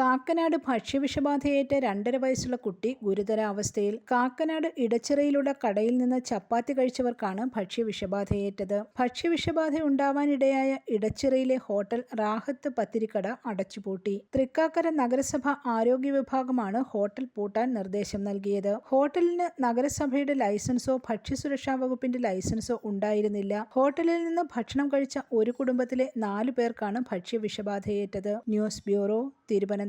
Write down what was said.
കാക്കനാട് ഭക്ഷ്യവിഷബാധയേറ്റ രണ്ടര വയസ്സുള്ള കുട്ടി ഗുരുതരാവസ്ഥയിൽ കാക്കനാട് ഇടച്ചിറയിലുള്ള കടയിൽ നിന്ന് ചപ്പാത്തി കഴിച്ചവർക്കാണ് ഭക്ഷ്യവിഷബാധയേറ്റത്. ഭക്ഷ്യവിഷബാധ ഉണ്ടാവാനിടയായ ഇടച്ചിറയിലെ ഹോട്ടൽ റാഹത്ത് പത്തിരിക്കട അടച്ചുപൂട്ടി. തൃക്കാക്കര നഗരസഭ ആരോഗ്യ വിഭാഗമാണ് ഹോട്ടൽ പൂട്ടാൻ നിർദ്ദേശം നൽകിയത്. ഹോട്ടലിന് നഗരസഭയുടെ ലൈസൻസോ ഭക്ഷ്യസുരക്ഷാ വകുപ്പിന്റെ ലൈസൻസോ ഉണ്ടായിരുന്നില്ല. ഹോട്ടലിൽ നിന്ന് ഭക്ഷണം കഴിച്ച ഒരു കുടുംബത്തിലെ നാലു പേർക്കാണ് ഭക്ഷ്യവിഷബാധയേറ്റത്. News bureau Thiruvananthapuram.